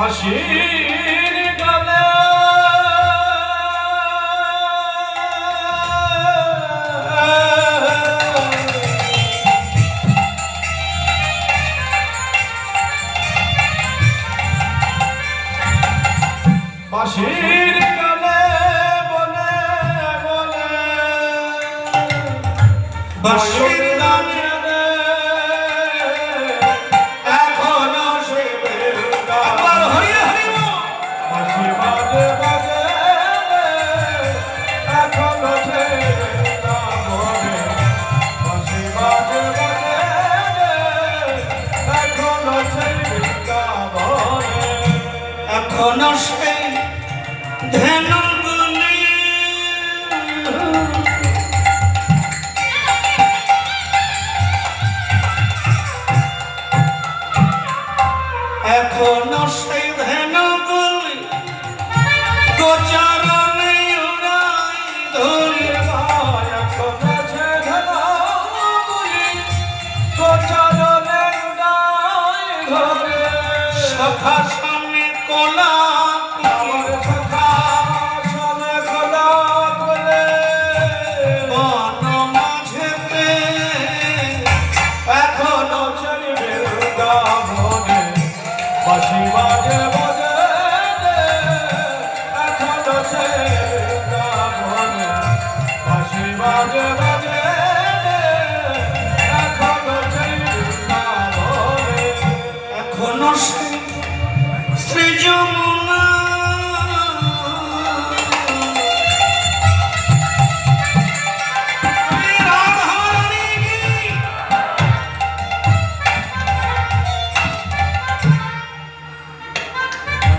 ফাঁসির গলা ফাঁসির গলে বলে বলে বাসির গাছে মনসে ধ্যান গুণে। এখন সে ধ্যান গুলি গোচারণে উড়াই ধরে এখন সে ধ্যান গুলি গোচারণে উড়াই ধরে সখা সামনে কলা பசிவாக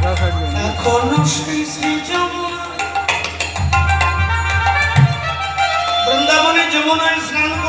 এখনও সেই সেই যমুনা বৃন্দাবনে যমুনায় স্নান